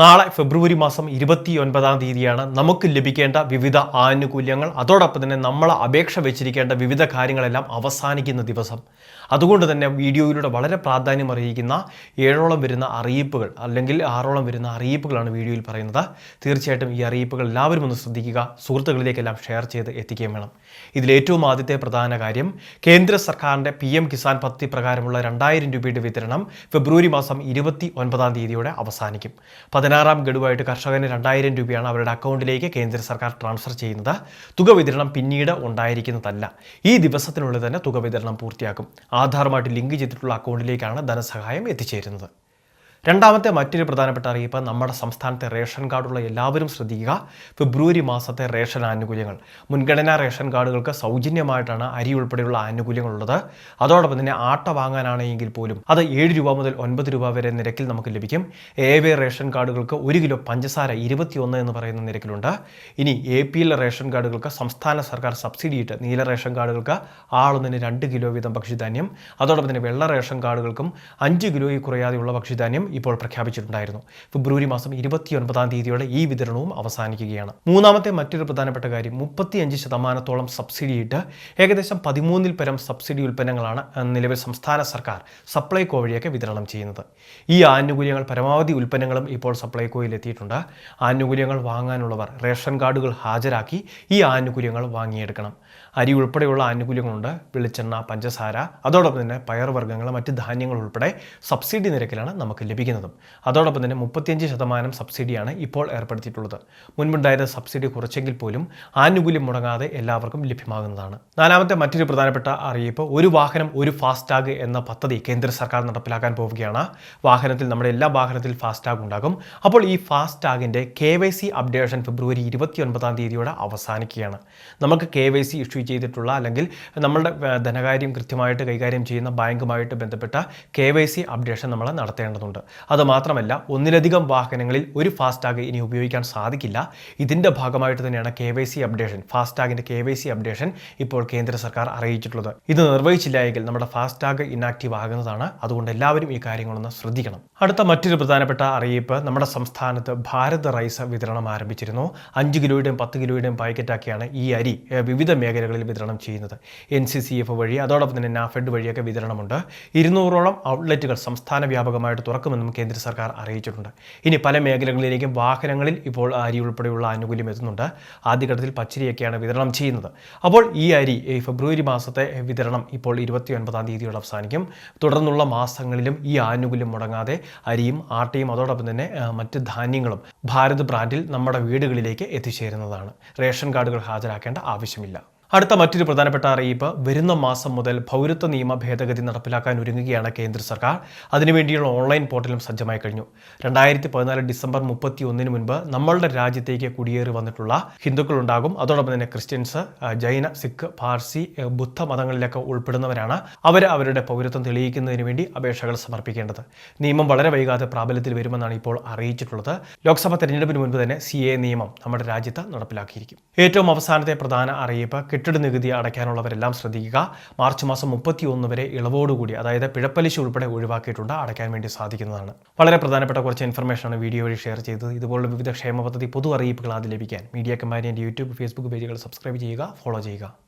നാളെ ഫെബ്രുവരി മാസം ഇരുപത്തി ഒൻപതാം തീയതിയാണ് നമുക്ക് ലഭിക്കേണ്ട വിവിധ ആനുകൂല്യങ്ങൾ. അതോടൊപ്പം തന്നെ നമ്മൾ അപേക്ഷ വെച്ചിരിക്കേണ്ട വിവിധ കാര്യങ്ങളെല്ലാം അവസാനിക്കുന്ന ദിവസം. അതുകൊണ്ട് തന്നെ വീഡിയോയിലൂടെ വളരെ പ്രാധാന്യം അറിയിക്കുന്ന ഏഴോളം വരുന്ന അറിയിപ്പുകൾ അല്ലെങ്കിൽ ആറോളം വരുന്ന അറിയിപ്പുകളാണ് വീഡിയോയിൽ പറയുന്നത്. തീർച്ചയായിട്ടും ഈ അറിയിപ്പുകൾ എല്ലാവരും ഒന്ന് ശ്രദ്ധിക്കുക. സുഹൃത്തുക്കളിലേക്കെല്ലാം ഷെയർ ചെയ്ത് എത്തിക്കുകയും വേണം. ഇതിലേറ്റവും ആദ്യത്തെ പ്രധാന കാര്യം കേന്ദ്ര സർക്കാരിന്റെ പി എം കിസാൻ പദ്ധതി പ്രകാരമുള്ള രണ്ടായിരം രൂപയുടെ വിതരണം ഫെബ്രുവരി മാസം ഇരുപത്തി ഒൻപതാം തീയതിയോടെ അവസാനിക്കും. പതിനാറാം ഗഡുവായിട്ട് കർഷകന് രണ്ടായിരം രൂപയാണ് അവരുടെ അക്കൗണ്ടിലേക്ക് കേന്ദ്ര സർക്കാർ ട്രാൻസ്ഫർ ചെയ്യുന്നത്. തുക വിതരണം പിന്നീട് ഉണ്ടായിരിക്കുന്നതല്ല. ഈ ദിവസത്തിനുള്ളിൽ തന്നെ തുക വിതരണം പൂർത്തിയാക്കും. ആധാറുമായിട്ട് ലിങ്ക് ചെയ്തിട്ടുള്ള അക്കൗണ്ടിലേക്കാണ് ധനസഹായം എത്തിച്ചേരുന്നത്. രണ്ടാമത്തെ മറ്റൊരു പ്രധാനപ്പെട്ട അറിയിപ്പ് നമ്മുടെ സംസ്ഥാനത്തെ റേഷൻ കാർഡുള്ള എല്ലാവരും ശ്രദ്ധിക്കുക. ഫെബ്രുവരി മാസത്തെ റേഷൻ ആനുകൂല്യങ്ങൾ. മുൻഗണനാ റേഷൻ കാർഡുകൾക്ക് സൗജന്യമായിട്ടാണ് അരി ഉൾപ്പെടെയുള്ള ആനുകൂല്യങ്ങൾ ഉള്ളത് അതോടൊപ്പം തന്നെ ആട്ട വാങ്ങാനാണെങ്കിൽ പോലും അത് ഏഴ് രൂപ മുതൽ ഒൻപത് രൂപ വരെ നിരക്കിൽ നമുക്ക് ലഭിക്കും. എ വേ റേഷൻ കാർഡുകൾക്ക് ഒരു കിലോ പഞ്ചസാര ഇരുപത്തിയൊന്ന് എന്ന് പറയുന്ന നിരക്കിലുണ്ട്. ഇനി എ പി എൽ റേഷൻ കാർഡുകൾക്ക് സംസ്ഥാന സർക്കാർ സബ്സിഡിയിട്ട് നീല റേഷൻ കാർഡുകൾക്ക് ആളൊന്നിന് രണ്ട് കിലോ വീതം ഭക്ഷ്യധാന്യം. അതോടൊപ്പം തന്നെ വെള്ള റേഷൻ കാർഡുകൾക്കും അഞ്ച് കിലോയിൽ കുറയാതെയുള്ള ഭക്ഷ്യധാന്യം. ഇപ്പോൾ പ്രഖ്യാപിച്ചിട്ടുണ്ടായിരുന്നു. ഫെബ്രുവരി മാസം ഇരുപത്തിയൊൻപതാം തീയതിയോടെ ഈ വിതരണവും അവസാനിക്കുകയാണ്. മൂന്നാമത്തെ മറ്റൊരു പ്രധാനപ്പെട്ട കാര്യം മുപ്പത്തിയഞ്ച് ശതമാനത്തോളം സബ്സിഡിയിട്ട് ഏകദേശം പതിമൂന്നിൽ പരം സബ്സിഡി ഉൽപ്പന്നങ്ങളാണ് നിലവിൽ സംസ്ഥാന സർക്കാർ സപ്ലൈകോ വഴിയൊക്കെ വിതരണം ചെയ്യുന്നത്. ഈ ആനുകൂല്യങ്ങൾ പരമാവധി ഉൽപ്പന്നങ്ങളും ഇപ്പോൾ സപ്ലൈകോയിൽ എത്തിയിട്ടുണ്ട്. ആനുകൂല്യങ്ങൾ വാങ്ങാനുള്ളവർ റേഷൻ കാർഡുകൾ ഹാജരാക്കി ഈ ആനുകൂല്യങ്ങൾ വാങ്ങിയെടുക്കണം. അരി ഉൾപ്പെടെയുള്ള ആനുകൂല്യങ്ങളുണ്ട്. വെളിച്ചെണ്ണ പഞ്ചസാര അതോടൊപ്പം തന്നെ പയർവർഗങ്ങൾ മറ്റ് ധാന്യങ്ങൾ ഉൾപ്പെടെ സബ്സിഡി നിരക്കിലാണ് നമുക്ക് ലഭിക്കുന്നതും അതോടൊപ്പം തന്നെ മുപ്പത്തിയഞ്ച് ശതമാനം സബ്സിഡിയാണ് ഇപ്പോൾ ഏർപ്പെടുത്തിയിട്ടുള്ളത്. മുൻപുണ്ടായത് സബ്സിഡി കുറച്ചെങ്കിൽ പോലും ആനുകൂല്യം മുടങ്ങാതെ എല്ലാവർക്കും ലഭ്യമാകുന്നതാണ്. നാലാമത്തെ മറ്റൊരു പ്രധാനപ്പെട്ട അറിയിപ്പ് ഒരു വാഹനം ഒരു ഫാസ്ടാഗ് എന്ന പദ്ധതി കേന്ദ്ര സർക്കാർ നടപ്പിലാക്കാൻ പോവുകയാണ്. വാഹനത്തിൽ നമ്മുടെ എല്ലാ വാഹനത്തിൽ ഫാസ്ടാഗ് ഉണ്ടാകും. അപ്പോൾ ഈ ഫാസ്ടാഗിന്റെ K Y C updation February ഇരുപത്തി ഒൻപതാം തീയതിയോടെ അവസാനിക്കുകയാണ്. നമുക്ക് കെ വൈ സി ഇഷ്യൂ ചെയ്തിട്ടുള്ള അല്ലെങ്കിൽ നമ്മളുടെ ധനകാര്യം കൃത്യമായിട്ട് കൈകാര്യം ചെയ്യുന്ന ബാങ്കുമായിട്ട് ബന്ധപ്പെട്ട കെ വൈ സി അപ്ഡേഷൻ നമ്മൾ നടത്തേണ്ടതുണ്ട്. അത് മാത്രമല്ല ഒന്നിലധികം വാഹനങ്ങളിൽ ഒരു ഫാസ്ടാഗ് ഇനി ഉപയോഗിക്കാൻ സാധിക്കില്ല. ഇതിന്റെ ഭാഗമായിട്ട് തന്നെയാണ് കെ വൈ സി അപ്ഡേഷൻ ഫാസ്ടാഗിന്റെ കെ വൈ സി അപ്ഡേഷൻ ഇപ്പോൾ കേന്ദ്ര സർക്കാർ അറിയിച്ചിട്ടുള്ളത്. ഇത് നിർവഹിച്ചില്ല എങ്കിൽ നമ്മുടെ ഫാസ്ടാഗ് ഇനാക്റ്റീവ് ആകുന്നതാണ്. അതുകൊണ്ട് എല്ലാവരും ഈ കാര്യങ്ങളൊന്ന് ശ്രദ്ധിക്കണം. അടുത്ത മറ്റൊരു പ്രധാനപ്പെട്ട അറിയിപ്പ് നമ്മുടെ സംസ്ഥാനത്ത് ഭാരത് റൈസ് വിതരണം ആരംഭിച്ചിരുന്നു. അഞ്ച് കിലോയുടെയും പത്ത് കിലോയുടെയും പാക്കറ്റാക്കിയാണ് ഈ അരി വിവിധ മേഖലകളിൽ വിതരണം ചെയ്യുന്നത്. എൻ സി സി എഫ് വഴി അതോടൊപ്പം തന്നെ നാഫെഡ് വഴിയൊക്കെ വിതരണമുണ്ട്. ഇരുന്നൂറോളം ഔട്ട്ലെറ്റുകൾ സംസ്ഥാന വ്യാപകമായിട്ട് തുറക്കുമെന്നും കേന്ദ്ര സർക്കാർ അറിയിച്ചിട്ടുണ്ട്. ഇനി പല മേഖലകളിലേക്കും വാഹനങ്ങളിൽ ഇപ്പോൾ അരി ഉൾപ്പെടെയുള്ള ആനുകൂല്യം എത്തുന്നുണ്ട്. ആദ്യഘട്ടത്തിൽ പച്ചരിയൊക്കെയാണ് വിതരണം ചെയ്യുന്നത്. അപ്പോൾ ഈ അരി ഫെബ്രുവരി മാസത്തെ വിതരണം ഇപ്പോൾ ഇരുപത്തി ഒൻപതാം തീയതിയോടെ അവസാനിക്കും. തുടർന്നുള്ള മാസങ്ങളിലും ഈ ആനുകൂല്യം മുടങ്ങാതെ അരിയും ആട്ടയും അതോടൊപ്പം തന്നെ മറ്റ് ധാന്യങ്ങളും ഭാരത് ബ്രാൻഡിൽ നമ്മുടെ വീടുകളിലേക്ക് എത്തിച്ചേരുന്നതാണ്. റേഷൻ കാർഡുകൾ ഹാജരാക്കേണ്ട ആവശ്യമില്ല. അടുത്ത മറ്റൊരു പ്രധാനപ്പെട്ട അറിയിപ്പ് വരുന്ന മാസം മുതൽ പൗരത്വ നിയമ ഭേദഗതി നടപ്പിലാക്കാൻ ഒരുങ്ങുകയാണ് കേന്ദ്ര സർക്കാർ. അതിനുവേണ്ടിയുള്ള ഓൺലൈൻ പോർട്ടലും സജ്ജമായി കഴിഞ്ഞു. രണ്ടായിരത്തി പതിനാല് ഡിസംബർ മുപ്പത്തി ഒന്നിന് മുൻപ് നമ്മളുടെ രാജ്യത്തേക്ക് കുടിയേറി വന്നിട്ടുള്ള ഹിന്ദുക്കളുണ്ടാകും. അതോടൊപ്പം തന്നെ ക്രിസ്ത്യൻസ് ജൈന സിഖ് പാർസി ബുദ്ധ മതങ്ങളിലൊക്കെ ഉൾപ്പെടുന്നവരാണ് അവർ അവരുടെ പൗരത്വം തെളിയിക്കുന്നതിന് വേണ്ടി അപേക്ഷകൾ സമർപ്പിക്കേണ്ടത്. നിയമം വളരെ വൈകാതെ പ്രാബല്യത്തിൽ വരുമെന്നാണ് ഇപ്പോൾ അറിയിച്ചിട്ടുള്ളത്. ലോക്സഭാ തെരഞ്ഞെടുപ്പിന് മുൻപ് തന്നെ സി നിയമം നമ്മുടെ രാജ്യത്ത് നടപ്പിലാക്കിയിരിക്കും. ഏറ്റവും അവസാനത്തെ പ്രധാന അറിയിപ്പ് കെട്ടിട നികുതി അടയ്ക്കാനുള്ളവരെല്ലാം ശ്രദ്ധിക്കുക. മാർച്ച് മാസം മുപ്പത്തി ഒന്ന് വരെ ഇളവോടുകൂടി അതായത് പിഴപ്പലിശ ഉൾപ്പെടെ ഒഴിവാക്കിയിട്ടുണ്ട് അടയ്ക്കാൻ വേണ്ടി സാധിക്കുന്നതാണ്. വളരെ പ്രധാനപ്പെട്ട കുറച്ച് ഇൻഫർമേഷനാണ് വീഡിയോ വഴി ഷെയർ ചെയ്തത്. ഇതുപോലുള്ള വിവിധ ക്ഷേമ പദ്ധതി പൊതു അറിയിപ്പുകൾ അത് ലഭിക്കാൻ. മീഡിയ കമ്പാനിയന്റെ യൂട്യൂബ് ഫേസ്ബുക്ക് പേജുകൾ സബ്സ്ക്രൈബ് ചെയ്യുക ഫോളോ ചെയ്യുക.